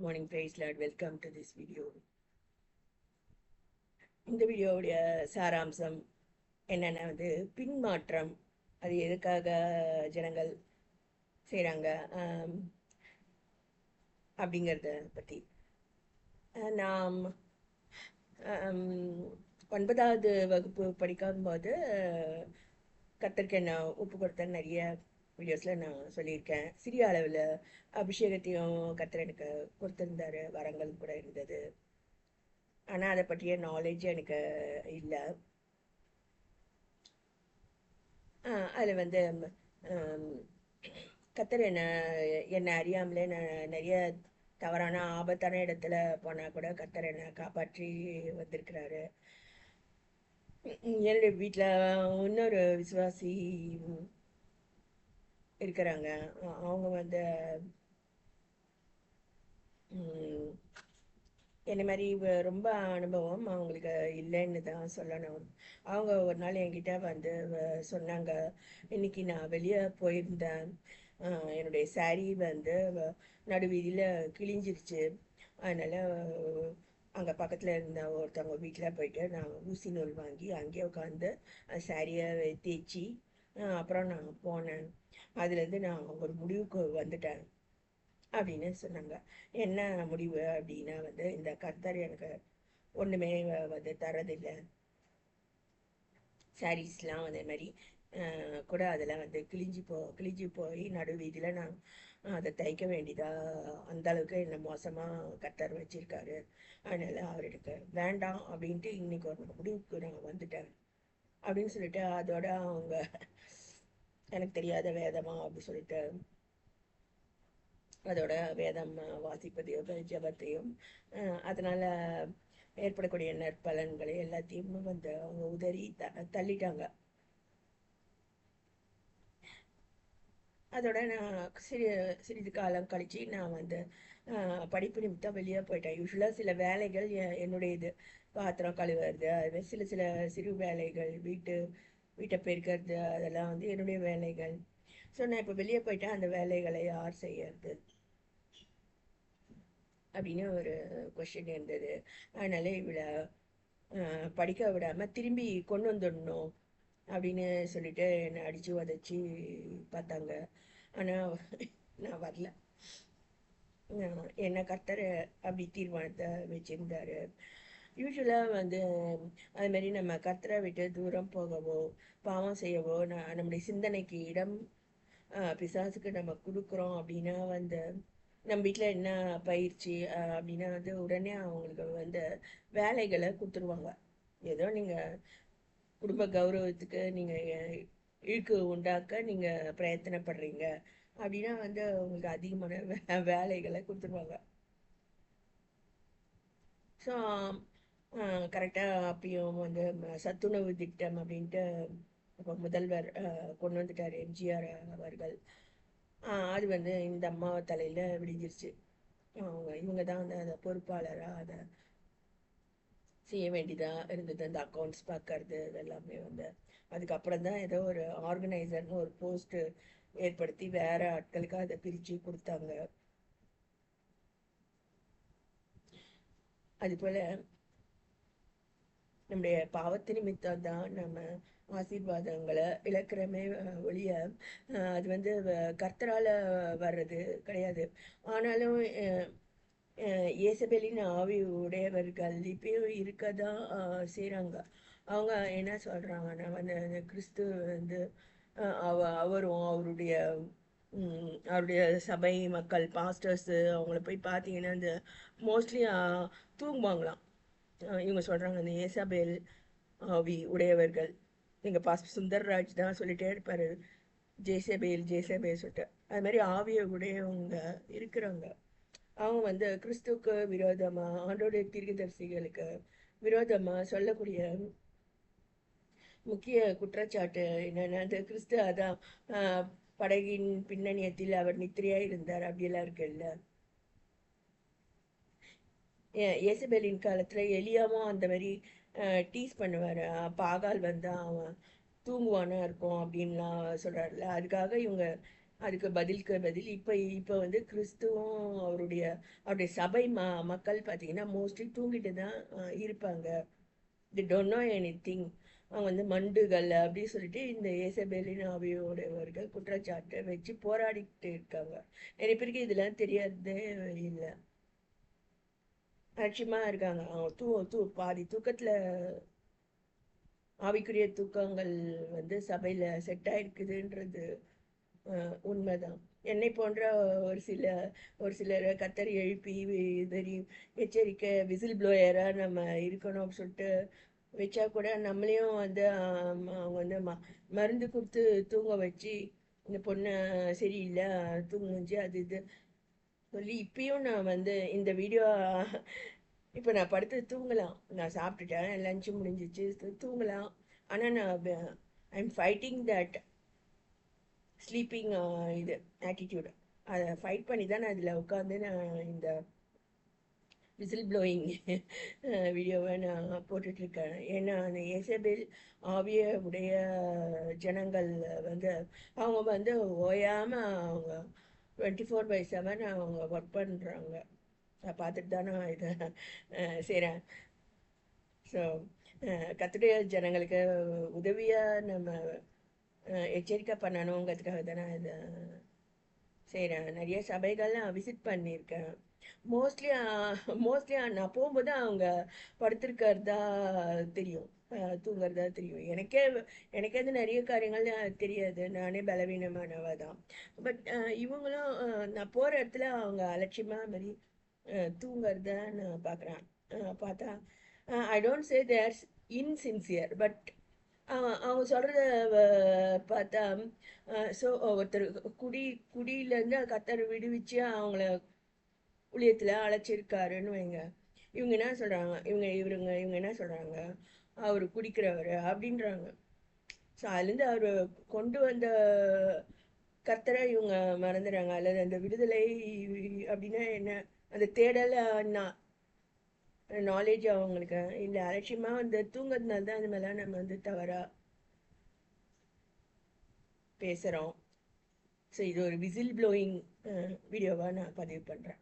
Morning morning, lot welcome Welcome to this இந்த வீடியோவுடைய சாராம்சம் என்னென்னா வந்து பின்மாற்றம். அது எதுக்காக ஜனங்கள் செய்கிறாங்க அப்படிங்கிறத பற்றி நாம் ஒன்பதாவது வகுப்பு படிக்கும்போது கத்தருக்கு நான் ஒப்பு கொடுத்த நிறைய வீடியோஸில் நான் சொல்லியிருக்கேன். சிறிய அளவில் அபிஷேகத்தையும் கத்தர் எனக்கு கொடுத்துருந்தாரு. வரங்கள் கூட இருந்தது. ஆனால் அதை பற்றிய நாலேஜ் எனக்கு இல்லை. அதில் வந்து கத்தர் என்ன என்னை அறியாமலே நான் நிறைய தவறான ஆபத்தான இடத்துல போனால் கூட கத்தர் என்னை காப்பாற்றி வந்திருக்கிறாரு. என்னுடைய வீட்டில் இன்னொரு விசுவாசி இருக்கிறாங்க. அவங்க வந்து என்ன மாதிரி ரொம்ப அனுபவம் அவங்களுக்கு இல்லைன்னு தான் சொல்லணும். அவங்க ஒரு நாள் என்கிட்ட வந்து வ- சொன்னாங்க இன்னைக்கு நான் வெளியே போயிருந்தேன். என்னுடைய சாரீ வந்து வ- நடுவீதியில் கிழிஞ்சிருச்சு. அதனால் அங்கே பக்கத்தில் இருந்த ஒருத்தவங்க வீட்டில் போயிட்டு நான் ஊசி நூல் வாங்கி அங்கேயே உட்காந்து சாரியை தேய்ச்சி அப்புறம் நான் போனேன். அதுலேருந்து நான் ஒரு முடிவுக்கு வந்துட்டேன். அப்படின்னு சொன்னாங்க. என்ன முடிவு அப்படின்னா வந்து இந்த கர்த்தர் எனக்கு ஒன்றுமே வந்து தரதில்லை சாரீஸ்லாம் அதே மாதிரி கூட அதில் வந்து கிழிஞ்சு போ கிழிஞ்சு போய் நடு வீதியில் நான் அதை தைக்க வேண்டியதா அந்த அளவுக்கு என்ன மோசமாக கத்தர் வச்சிருக்காரு. அதனால அவர் எனக்கு வேண்டாம் அப்படின்ட்டு இன்னைக்கு ஒரு முடிவுக்கு நான் வந்துட்டேன். அப்படின்னு சொல்லிட்டு அதோட அவங்க எனக்கு தெரியாத வேதமா அப்படி சொல்லிட்டு அதோட வேதம் வாசிப்பதையும் ஜபத்தையும் அஹ், அதனால ஏற்படக்கூடிய நற்பலன்களை எல்லாத்தையும் வந்து அவங்க உதறி த தள்ளிட்டாங்க. அதோட நான் சிறு சிறிது காலம் கழிச்சு நான் வந்து படிப்பு நிமித்தம் வெளியே போயிட்டேன். யூஸ்வலாக சில வேலைகள் எ- என்னுடையது. பாத்திரம் கழுவுறது அது சில சில சிறு வேலைகள் வீட்டு வீட்டை பெருக்கிறது அதெல்லாம் வந்து என்னுடைய வேலைகள். ஸோ நான் இப்போ வெளியே போயிட்டேன் அந்த வேலைகளை யார் செய்யறது? அப்படின்னு ஒரு கொஷின் இருந்தது. அதனால இவளை படிக்க விடாம திரும்பி கொண்டு வந்துடணும் அப்படின்னு சொல்லிட்டு என்னை அடிச்சு உதச்சி பார்த்தாங்க. ஆனால் நான் வரல. நான் என்ன கர்த்தர் அப்படி தீர்மானத்தை வச்சிருந்தாரு. யூஸ்வலாக வந்து அதுமாரி நம்ம கத்தரை விட்டு தூரம் போகவோ பாவம் செய்யவோ நம்முடைய சிந்தனைக்கு இடம் பிசாசுக்கு நம்ம கொடுக்குறோம் அப்படின்னா வந்து நம்ம வீட்டில் என்ன பயிற்சி அப்படின்னா வந்து உடனே அவங்களுக்கு வந்து வேலைகளை கொடுத்துருவாங்க. ஏதோ நீங்கள் குடும்ப கௌரவத்துக்கு நீங்கள் இழுக்கு உண்டாக்க நீங்கள் பிரயத்தனப்படுறீங்க அப்படின்னா வந்து உங்களுக்கு அதிகமான வே- வேலைகளை கொடுத்துருவாங்க. ஸோ கரெக்டாக அப்பயும் வந்து சத்துணவு திட்டம் அப்படின்ட்டு இப்போ முதல்வர் கொண்டு வந்துட்டார் எம்ஜிஆர் அவர்கள். அது வந்து இந்த அம்மா தலையில் விடிஞ்சிருச்சு அவங்க இவங்க தான் வந்து அதை பொறுப்பாளராக அதை செய்ய வேண்டியதாக இருந்தது. அந்த அக்கௌண்ட்ஸ் பார்க்கறது இதெல்லாமே வந்து. அதுக்கப்புறம் தான் ஏதோ ஒரு ஆர்கனைசர்னு ஒரு போஸ்ட்டு ஏற்படுத்தி வேற ஆட்களுக்கு அதை பிரித்து கொடுத்தாங்க. அதுபோல் நம்முடைய பாவத்து நிமித்தம் தான் நம்ம ஆசீர்வாதங்களை இழக்கிறமே ஒழிய அது வந்து வ- கர்த்தரால வர்றது கிடையாது. ஆனாலும் அஹ், இயேசபேலின் ஆவி உடையவர்கள் இப்பயும் இருக்க தான் செய்கிறாங்க அவங்க என்ன சொல்றாங்கன்னா வந்து அந்த கிறிஸ்து வந்து அவ அவரும் அவருடைய அவருடைய சபை மக்கள் பாஸ்டர்ஸு அவங்கள போய் பார்த்தீங்கன்னா இந்த மோஸ்ட்லி தூங்குவாங்களாம். இவங்க சொல்றாங்க இந்த ஏசாபேல் ஆவி உடையவர்கள். எங்க பாஸ் சுந்தர்ராஜ் தான் சொல்லிட்டே இருப்பாரு. ஜேசபேல் ஜேசபேல் சொல்லிட்டு. அது மாதிரி ஆவிய உடையவங்க இருக்கிறாங்க அவங்க வந்து கிறிஸ்துவுக்கு விரோதமா ஆண்டோடைய தீர்க்கதரிசிகளுக்கு விரோதமா சொல்லக்கூடிய முக்கிய குற்றச்சாட்டு என்னன்னா அந்த கிறிஸ்து அதான் படகின் பின்னணியத்தில் அவர் நித்திரையா இருந்தார். அப்படியெல்லாம் இருக்குல்ல. ஏ- இயேசபேலின் காலத்துல எலியாவும் அந்த மாதிரி டீஸ் பண்ணுவாரு. பாகால் வந்து அவன் தூங்குவானா இருக்கும் அப்படின்லாம் சொல்றாருல அதுக்காக இவங்க அதுக்கு பதிலுக்கு பதில் இப்போ இப்போ வந்து கிறிஸ்துவும் அவருடைய அவருடைய சபை ம மக்கள் பார்த்தீங்கன்னா மோஸ்ட்லி தூங்கிட்டு தான் இருப்பாங்க. They don't know anything அவங்க வந்து மண்டுகள் அப்படின்னு சொல்லிட்டு இந்த ஏசபேலின் ஆவியோடையவர்கள் குற்றச்சாட்டை வச்சு போராடிக்கிட்டு இருக்காங்க. நிறைய பேருக்கு இதெல்லாம் தெரியாததே இல்லை. அலட்சியமா இருக்காங்க. அவங்க தூ தூ பாதி தூக்கத்துல ஆவிக்குரிய தூக்கங்கள் வந்து சபையில செட் ஆயிருக்குதுன்றது உண்மைதான். என்னை போன்ற ஒரு சில ஒரு சிலரை கத்தரி எழுப்பி இதறி எச்சரிக்கை விசில் ப்ளோயராக நம்ம இருக்கணும் அப்படின்னு சொல்லிட்டு வச்சா கூட நம்மளையும் வந்து அவங்க வந்து ம மருந்து கொடுத்து தூங்க வச்சு இந்த பொண்ணு சரியில்லை தூங்குஞ்சு அது இது சொல்லி இப்பயும் நான் வந்து இந்த வீடியோ இப்போ நான் படுத்து தூங்கலாம். நான் சாப்பிட்டுட்டேன். லஞ்சு முடிஞ்சிச்சு. தூங்கலாம். ஆனால் நான் I am fighting that sleeping இது ஆட்டிடியூடு அதை ஃபைட் பண்ணி தான் நான் இதில் உட்காந்து நான் இந்த விசில் ப்ளோயிங் வீடியோவை நான் போட்டுட்ருக்கேன். ஏன்னா அந்த எசபில் ஆவிய உடைய ஜனங்கள் வந்து அவங்க வந்து ஓயாமல் அவங்க டுவெண்ட்டி ஃபோர் பை செவன் அவங்க ஒர்க் பண்ணுறாங்க நான் பார்த்துட்டு தானே இதை செய்கிறேன் ஸோ கத்துடைய ஜனங்களுக்கு உதவியாக நம்ம எச்சரிக்கை பண்ணணுங்கிறதுக்காக தான் நான் இதை செய்கிறேன் நிறைய சபைகள்லாம் விசிட் பண்ணியிருக்கேன். மோஸ்ட்லி uh, மோஸ்ட்லி நான் போகும்போது அவங்க படுத்திருக்கிறதா தெரியும். அஹ், தூங்குறதா தெரியும். எனக்கே எனக்கே வந்து நிறைய காரியங்கள் தெரியாது. நானே பலவீனமானவ தான். பட் இவங்களும் நான் போகிற இடத்துல அவங்க அலட்சியமாக மாதிரி அஹ், தூங்குறத நான் பார்க்குறேன் பார்த்தா I don't say there's insincere but அவங்க சொல்கிறத பார்த்தா ஸோ ஒருத்தர் குடி குடியிலேருந்து கத்தர் விடுவிச்சு அவங்கள ஊழியத்தில் அழைச்சிருக்காருன்னு வைங்க. இவங்க என்ன சொல்கிறாங்க இவங்க இவருங்க இவங்க என்ன சொல்கிறாங்க அவர் குடிக்கிறவர் அப்படின்றாங்க. ஸோ அதுலேருந்து அவர் கொண்டு வந்த கர்த்தரை இவங்க மறந்துடுறாங்க அல்லது அந்த விடுதலை அப்படின்னா என்ன? அந்த தேடலை நான் நாலேஜ் அவங்களுக்கு. இல்லை அலட்சியமாக வந்து தூங்குறதுனால தான் அது மேலே நம்ம வந்து தவறாக பேசுகிறோம் ஸோ இது ஒரு விசில் ப்ளோயிங் வீடியோவாக நான் பதிவு பண்ணுறேன்